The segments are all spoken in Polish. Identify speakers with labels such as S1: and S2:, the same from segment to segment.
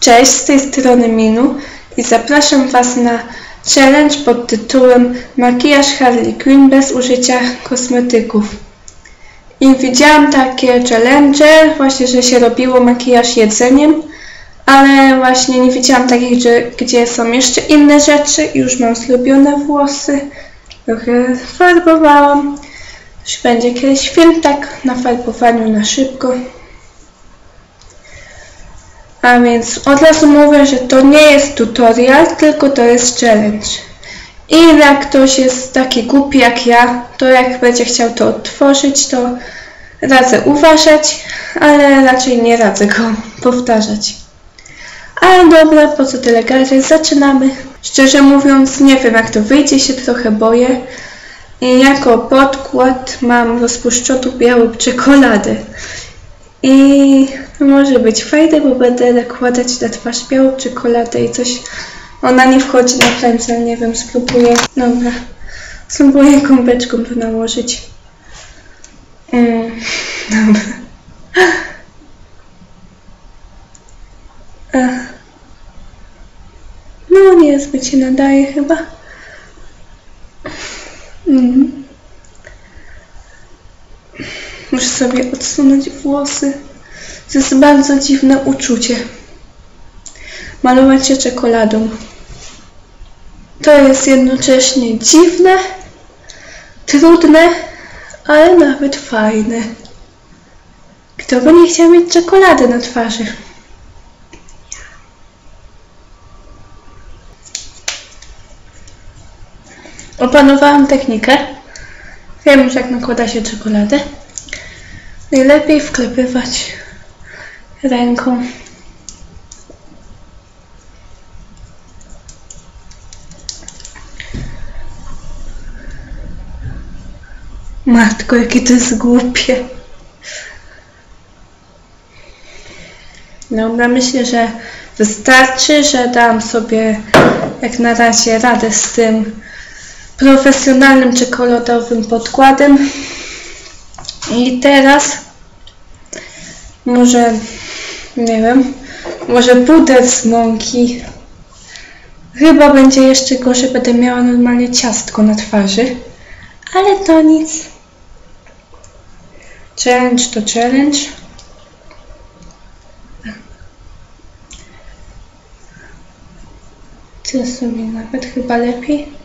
S1: Cześć, z tej strony Minu i zapraszam Was na challenge pod tytułem Makijaż Harley Quinn bez użycia kosmetyków. I widziałam takie challenge, właśnie, że się robiło makijaż jedzeniem, ale właśnie nie widziałam takich, że, gdzie są jeszcze inne rzeczy. Już mam zrobione włosy, trochę farbowałam. Już będzie kiedyś film tak na farbowaniu na szybko. A więc od razu mówię, że to nie jest tutorial, tylko to jest challenge. I jak ktoś jest taki głupi jak ja, to jak będzie chciał to odtworzyć, to radzę uważać, ale raczej nie radzę go powtarzać. Ale dobra, po co tyle gadać, zaczynamy. Szczerze mówiąc, nie wiem jak to wyjdzie, się trochę boję. I jako podkład mam rozpuszczoną białą czekoladę. I może być fajne, bo będę nakładać na twarz białą czekoladę i coś. Ona nie wchodzi na pędzel, nie wiem, spróbuję. Dobra. Spróbuję kąpeczką to nałożyć. Mm, dobra. Ech. No, niezbyt się nadaje chyba. Mm. Muszę sobie odsunąć włosy. To jest bardzo dziwne uczucie. Malować się czekoladą. To jest jednocześnie dziwne, trudne, ale nawet fajne. Kto by nie chciał mieć czekolady na twarzy? Opanowałam technikę. Wiem już jak nakłada się czekoladę. Najlepiej wklepywać ręką. Matko, jakie to jest głupie. Dobra, myślę, że wystarczy, że dam sobie jak na razie radę z tym profesjonalnym czekoladowym podkładem. I teraz może, nie wiem, może puder z mąki. Chyba będzie jeszcze gorzej, będę miała normalnie ciastko na twarzy. Ale to nic. Challenge to challenge. Co sobie nawet chyba lepiej.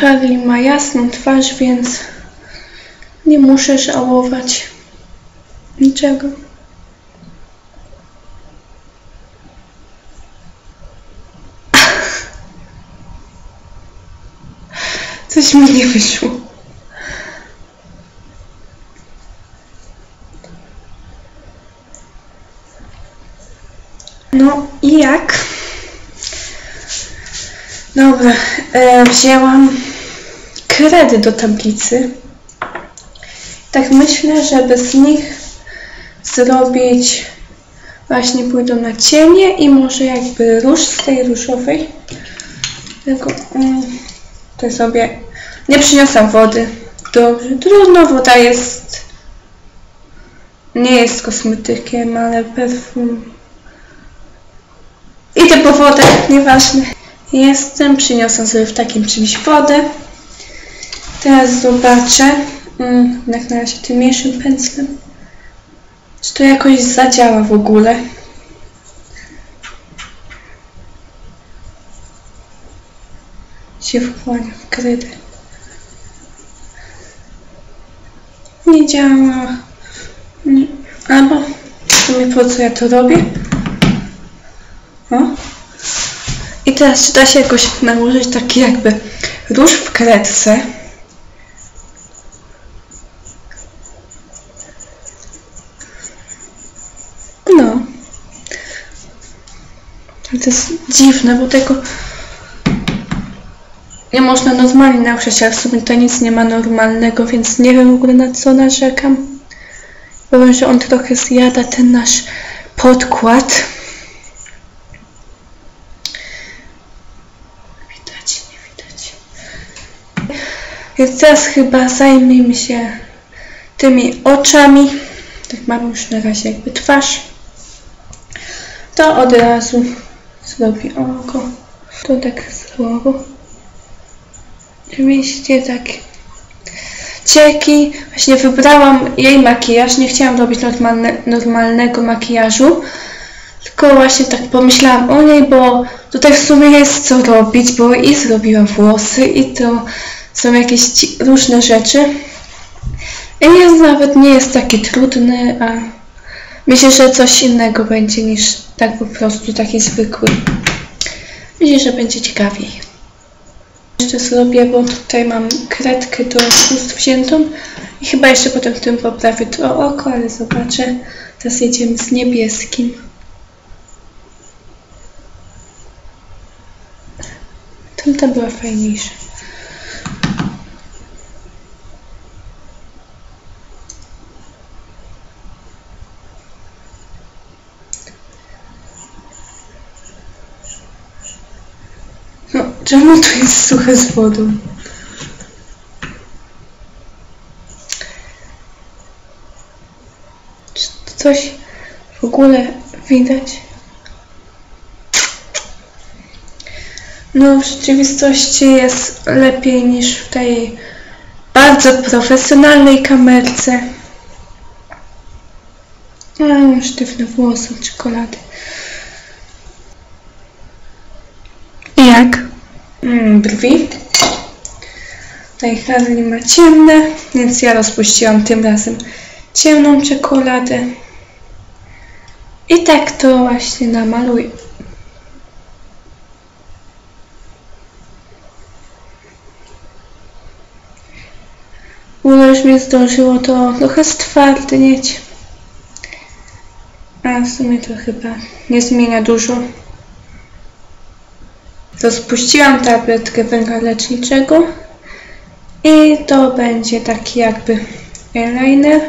S1: Harley ma jasną twarz, więc nie muszę żałować niczego. Coś mi nie wyszło. No i jak? Dobra, e, wzięłam kredy do tablicy. Tak myślę, że bez nich zrobić właśnie pójdą na cienie i może jakby róż z tej różowej. Tylko mm, to sobie nie przyniosłam wody. Dobrze, trudno, woda jest nie jest kosmetykiem, ale perfum. Idę po wodę, nieważne. Jestem, przyniosłam sobie w takim czymś wodę. Teraz zobaczę, mm, jak na razie tym mniejszym pędzlem, czy to jakoś zadziała w ogóle. Się wchłania w. Nie działa. Albo w sumie po co ja to robię? O. I teraz czy da się jakoś nałożyć taki jakby róż w kredce. No. Ale to jest dziwne, bo tego nie można normalnie nałożyć, ale w sumie to nic nie ma normalnego, więc nie wiem w ogóle na co narzekam. Powiem, że on trochę zjada ten nasz podkład. Więc teraz chyba zajmijmy się tymi oczami. Tak mam już na razie jakby twarz. To od razu zrobi oko. To tak słabo. Oczywiście tak cieki. Właśnie wybrałam jej makijaż. Nie chciałam robić normalne, normalnego makijażu. Tylko właśnie tak pomyślałam o niej, bo tutaj w sumie jest co robić, bo i zrobiła włosy i to są jakieś różne rzeczy. I jest nawet nie jest taki trudny, a myślę, że coś innego będzie niż tak po prostu taki zwykły. Myślę, że będzie ciekawiej. Jeszcze zrobię, bo tutaj mam kredkę do ust wziętą i chyba jeszcze potem tym poprawię to oko, ale zobaczę. Teraz jedziemy z niebieskim. Tamta była fajniejsza. Czemu tu jest suche z wodą? Czy coś w ogóle widać? No, w rzeczywistości jest lepiej niż w tej bardzo profesjonalnej kamerce. A, mam sztywne włosy czekolady. Jak? Mm, brwi. Harley ma ciemne, więc ja rozpuściłam tym razem ciemną czekoladę. I tak to właśnie namaluję. Bo już zdążyło to trochę stwardnieć. A w sumie to chyba nie zmienia dużo. Rozpuściłam tabletkę węgla leczniczego i to będzie taki jakby eyeliner.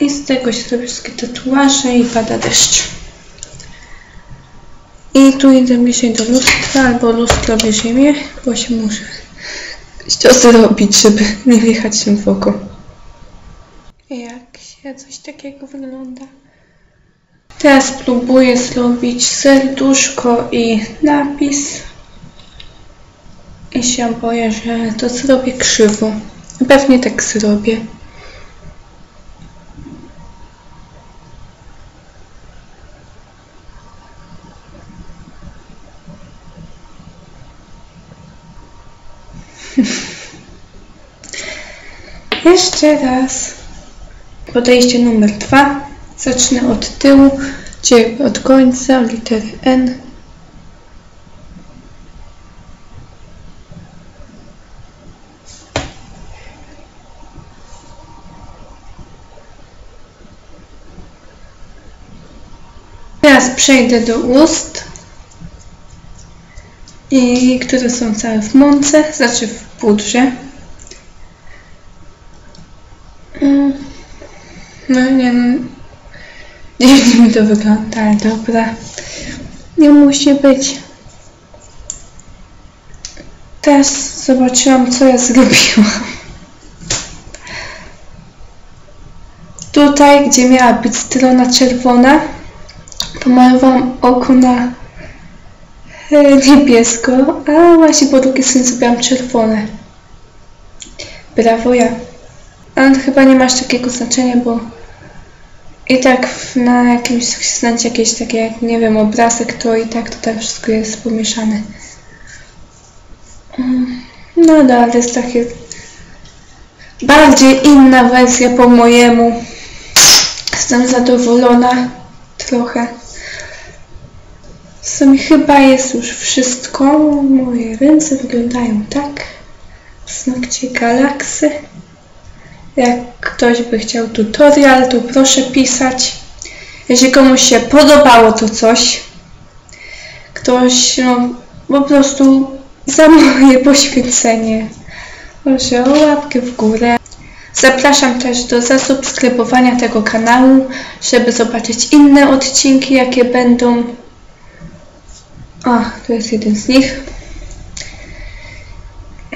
S1: I z tego się robią wszystkie tatuaże i pada deszcz. I tu idę bliżej do lustra, albo lustro bliżej mnie, bo się muszę coś zrobić, żeby nie wjechać się w oko. Jak się coś takiego wygląda? Teraz próbuję zrobić serduszko i napis. I się boję, że to zrobię krzywo. Pewnie tak zrobię. Jeszcze raz. Podejście numer dwa. Zacznę od tyłu, czyli od końca, litery N. Teraz przejdę do ust, i które są całe w mące, znaczy w pudrze. Mm. No nie no. Dziwnie mi to wygląda, ale dobra. Nie musi być. Teraz zobaczyłam, co ja zrobiłam. Tutaj, gdzie miała być strona czerwona, pomalowałam oko na e, niebiesko, a właśnie po drugiej stronie zrobiłam czerwone. Brawo ja. Ale chyba nie masz takiego znaczenia, bo i tak na jakimś znać jakieś takie, jak nie wiem, obrazek, to i tak tutaj wszystko jest pomieszane. Mm, No ale to jest takie bardziej inna wersja po mojemu. Jestem zadowolona trochę. W sumie chyba jest już wszystko. Moje ręce wyglądają tak. Znakcie galaksy. Jak ktoś by chciał tutorial, to proszę pisać. Jeśli komuś się podobało to coś, ktoś no, po prostu za moje poświęcenie, proszę o łapkę w górę. Zapraszam też do zasubskrybowania tego kanału, żeby zobaczyć inne odcinki, jakie będą. O, to jest jeden z nich.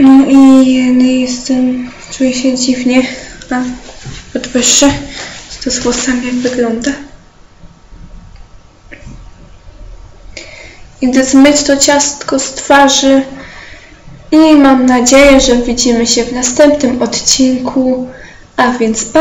S1: No i nie jestem, czuję się dziwnie, a podwyższę, to z włosami jak wygląda. Idę zmyć to ciastko z twarzy i mam nadzieję, że widzimy się w następnym odcinku, a więc pa!